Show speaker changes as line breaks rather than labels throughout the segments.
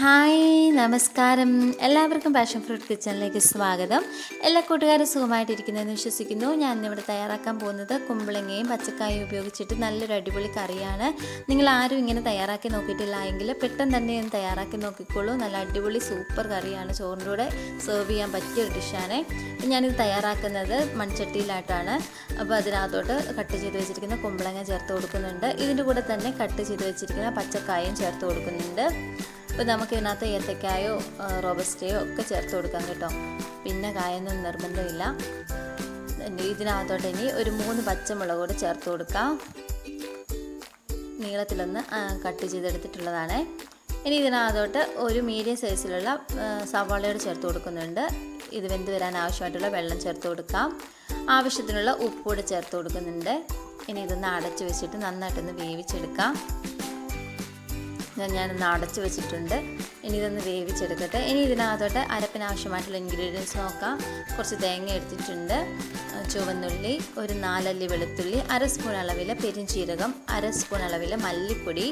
Hi നമസ്കാരം. എല്ലാവർക്കും passion fruit കിച്ചണിലേക്ക് സ്വാഗതം. എല്ലാ കൂട്ടുകാരും സുഖമായിട്ടിരിക്കുന്നതെന്ന് വിശ്വസിക്കുന്നു. ഞാൻ ഇന്നിവിടെ തയ്യാറാക്കാൻ പോകുന്നത് കുമ്പളങ്ങയും പച്ചക്കായും ഉപയോഗിച്ചിട്ട് നല്ലൊരു അടിപൊളി കറിയാണ്. നിങ്ങൾ ആരും ഇങ്ങനെ തയ്യാറാക്കി നോക്കിയിട്ടില്ല എങ്കിൽ പെട്ടെന്ന് തന്നെ ഒന്ന് തയ്യാറാക്കി നോക്കിക്കോളൂ. നല്ല അടിപൊളി സൂപ്പർ കറിയാണ് ചോറിന്റെ കൂടെ സെർവ് ചെയ്യാൻ പറ്റിയ ഒരു ഡിഷാണ് ഞാനിത് തയ്യാറാക്കുന്നത് മൺചട്ടിയിലായിട്ടാണ്. അപ്പോൾ അതിനകത്തോട്ട് കട്ട് ചെയ്ത് വെച്ചിരിക്കുന്ന കുമ്പളങ്ങ ചേർത്ത് കൊടുക്കുന്നുണ്ട്. ഇതിന്റെ കൂടെ തന്നെ കട്ട് ചെയ്ത് വെച്ചിരിക്കുന്ന പച്ചക്കായും ചേർത്ത് കൊടുക്കുന്നുണ്ട്. അപ്പോൾ നമുക്ക് ഇതിനകത്ത് ഏത്തക്കായോ റോബസ്റ്റയോ ഒക്കെ ചേർത്ത് കൊടുക്കാം കേട്ടോ. പിന്നെ കായൊന്നും നിർബന്ധമില്ല. ഇതിനകത്തോട്ട് ഇനി ഒരു മൂന്ന് പച്ചമുളക് കൂടെ ചേർത്ത് കൊടുക്കാം. നീളത്തിലൊന്ന് കട്ട് ചെയ്തെടുത്തിട്ടുള്ളതാണ്. ഇനി ഇതിനകത്തോട്ട് ഒരു മീഡിയം സൈസിലുള്ള സവാളയോട് ചേർത്ത് കൊടുക്കുന്നുണ്ട്. ഇത് വെന്ത് വരാൻ ആവശ്യമായിട്ടുള്ള വെള്ളം ചേർത്ത് കൊടുക്കാം. ആവശ്യത്തിനുള്ള ഉപ്പ് കൂടെ ചേർത്ത് കൊടുക്കുന്നുണ്ട്. ഇനി ഇതൊന്ന് അടച്ചു വെച്ചിട്ട് നന്നായിട്ടൊന്ന് വേവിച്ചെടുക്കാം. ഞാനൊന്ന് അടച്ച് വെച്ചിട്ടുണ്ട്. ഇനി ഇതൊന്ന് വേവിച്ചെടുക്കട്ടെ. ഇനി ഇതിനകത്തോട്ട് അരപ്പിന് ആവശ്യമായിട്ടുള്ള ഇൻഗ്രീഡിയൻസ് നോക്കാം കുറച്ച് തേങ്ങ എടുത്തിട്ടുണ്ട്. ചുവന്നുള്ളി ഒരു നാലല്ലി വെളുത്തുള്ളി അര സ്പൂൺ അളവിൽ പെരിഞ്ചീരകം അര സ്പൂൺ അളവിൽ മല്ലിപ്പൊടി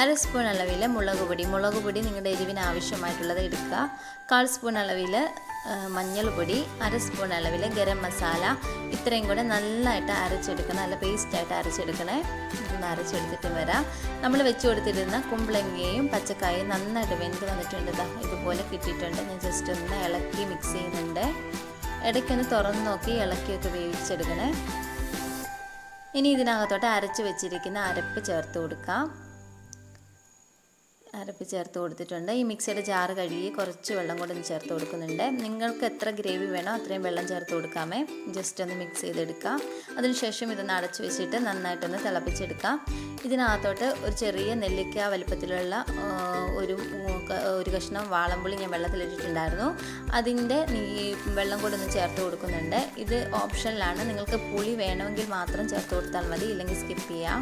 അര സ്പൂൺ അളവിൽ മുളക് പൊടി. മുളക് പൊടി നിങ്ങളുടെ എരിവിന് ആവശ്യമായിട്ടുള്ളത് എടുക്കുക. കാൽ സ്പൂൺ അളവിൽ മഞ്ഞൾപ്പൊടി അര സ്പൂൺ അളവിൽ ഗരം മസാല. ഇത്രയും കൂടെ നല്ലതായിട്ട് അരച്ചെടുക്കണം നല്ല പേസ്റ്റായിട്ട് അരച്ചെടുക്കണേ. ഇതൊന്ന് അരച്ചെടുത്തിട്ട് വരാം. നമ്മൾ വെച്ച് കൊടുത്തിരുന്ന കുമ്പളങ്ങയും പച്ചക്കായും നന്നായിട്ട് വെന്ത് വന്നിട്ടുണ്ട് ഇതുപോലെ കിട്ടിയിട്ടുണ്ട്. ഞാൻ ജസ്റ്റ് ഒന്ന് ഇളക്കി മിക്സ് ചെയ്യുന്നുണ്ട്. ഇടയ്ക്കൊന്ന് തുറന്ന് നോക്കി ഇളക്കിയൊക്കെ വേവിച്ചെടുക്കണേ. ഇനി ഇതിനകത്തോട്ട് അരച്ച് വെച്ചിരിക്കുന്ന അരപ്പ് ചേർത്ത് കൊടുക്കാം. അരപ്പ് ചേർത്ത് കൊടുത്തിട്ടുണ്ട്. ഈ മിക്സിയുടെ ജാറ് കഴുകി കുറച്ച് വെള്ളം കൂടെ ഒന്ന് ചേർത്ത് കൊടുക്കുന്നുണ്ട്. നിങ്ങൾക്ക് എത്ര ഗ്രേവി വേണോ അത്രയും വെള്ളം ചേർത്ത് കൊടുക്കാമേ. ജസ്റ്റ് ഒന്ന് മിക്സ് ചെയ്തെടുക്കാം. അതിനുശേഷം ഇതൊന്ന് അടച്ചു വെച്ചിട്ട് നന്നായിട്ടൊന്ന് തിളപ്പിച്ചെടുക്കാം. ഇതിനകത്തോട്ട് ഒരു ചെറിയ നെല്ലിക്ക വലിപ്പത്തിലുള്ള ഒരു ഒരു കഷ്ണം വാളംപുളി ഞാൻ വെള്ളത്തിലിട്ടിട്ടുണ്ടായിരുന്നു. അതിന്റെ വെള്ളം കൂടെ ഒന്ന് ചേർത്ത് കൊടുക്കുന്നുണ്ട്. ഇത് ഓപ്ഷനിലാണ്. നിങ്ങൾക്ക് പുളി വേണമെങ്കിൽ മാത്രം ചേർത്ത് കൊടുത്താൽ മതി. ഇല്ലെങ്കിൽ സ്കിപ്പ് ചെയ്യാം.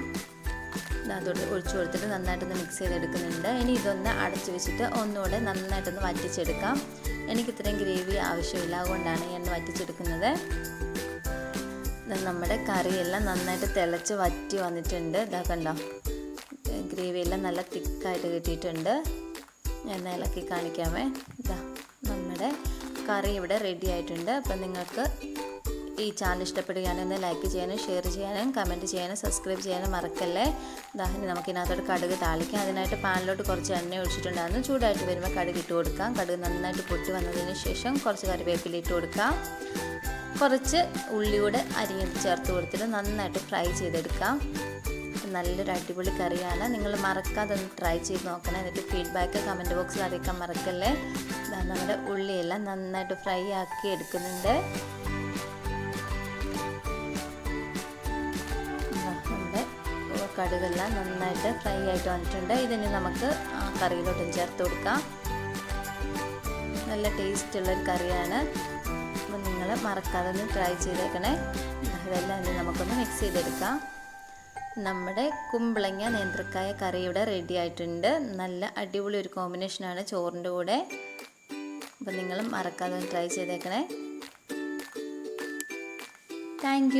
അതോട് ഒഴിച്ചു കൊടുത്തിട്ട് നന്നായിട്ടൊന്ന് മിക്സ് ചെയ്തെടുക്കുന്നുണ്ട്. ഇനി ഇതൊന്ന് അടച്ചു വെച്ചിട്ട് ഒന്നുകൂടെ നന്നായിട്ടൊന്ന് വറ്റിച്ചെടുക്കാം. എനിക്ക് ഇത്രയും ഗ്രേവി ആവശ്യമില്ല. അതുകൊണ്ടാണ് ഞാൻ വറ്റിച്ചെടുക്കുന്നത്. നമ്മുടെ കറിയെല്ലാം നന്നായിട്ട് തിളച്ച് വറ്റി വന്നിട്ടുണ്ട്. ഇതാ കണ്ടോ? ഗ്രേവിയെല്ലാം നല്ല തിക്കായിട്ട് കിട്ടിയിട്ടുണ്ട്. ഞാൻ ഇളക്കി കാണിക്കാമേ. ഇതാ നമ്മുടെ കറി ഇവിടെ റെഡി ആയിട്ടുണ്ട്. അപ്പം നിങ്ങൾക്ക് ഈ ചാനൽ ഇഷ്ടപ്പെടുകയാണെങ്കിൽ ലൈക്ക് ചെയ്യാനും ഷെയർ ചെയ്യാനും കമന്റ് ചെയ്യാനും സബ്സ്ക്രൈബ് ചെയ്യാനും മറക്കല്ലേ? ദാഹിനി നമുക്ക് ഇതിനകത്തോട്ട് കടുക് താളിക്കാം. അതിനായിട്ട് പാനിലോട്ട് കുറച്ച് എണ്ണ ഒഴിച്ചിട്ടുണ്ടായിരുന്നു. ചൂടായിട്ട് വരുമ്പോൾ കടുക് ഇട്ട് കൊടുക്കാം. കടുക് നന്നായിട്ട് പൊട്ടി വന്നതിന് ശേഷം കുറച്ച് കറിവേപ്പില ഇട്ട് കൊടുക്കാം. കുറച്ച് ഉള്ളിയൂടെ അരിഞ്ഞ് ചേർത്ത് കൊടുത്തിട്ട് നന്നായിട്ട് ഫ്രൈ ചെയ്തെടുക്കാം. നല്ലൊരു അടിപൊളി കറിയാണ്. നിങ്ങൾ മറക്കാതെ ഒന്ന് ട്രൈ ചെയ്ത് നോക്കണം. എന്നിട്ട് ഫീഡ്ബാക്ക് കമന്റ് ബോക്സിൽ അറിയിക്കാൻ മറക്കല്ലേ? നമ്മുടെ ഉള്ളിയെല്ലാം നന്നായിട്ട് ഫ്രൈ ആക്കി എടുക്കുന്നുണ്ട്. കടുകെല്ലാം നന്നായിട്ട് ഫ്രൈ ആയിട്ട് വന്നിട്ടുണ്ട്. ഇതിന് നമുക്ക് ആ കറിയിലോട്ടും ചേർത്ത് കൊടുക്കാം. നല്ല ടേസ്റ്റ് ഉള്ളൊരു കറിയാണ്. അപ്പം നിങ്ങൾ മറക്കാതെ ഒന്ന് ട്രൈ ചെയ്തേക്കണേ. ഇതെല്ലാം ഇനി നമുക്കൊന്ന് മിക്സ് ചെയ്തെടുക്കാം. നമ്മുടെ കുമ്പളങ്ങ നേന്ത്രക്കായ കറി ഇവിടെ റെഡി ആയിട്ടുണ്ട്. നല്ല അടിപൊളി ഒരു കോമ്പിനേഷനാണ് ചോറിന്റെ കൂടെ. അപ്പം നിങ്ങൾ മറക്കാതെ ഒന്ന് ട്രൈ ചെയ്തേക്കണേ. താങ്ക്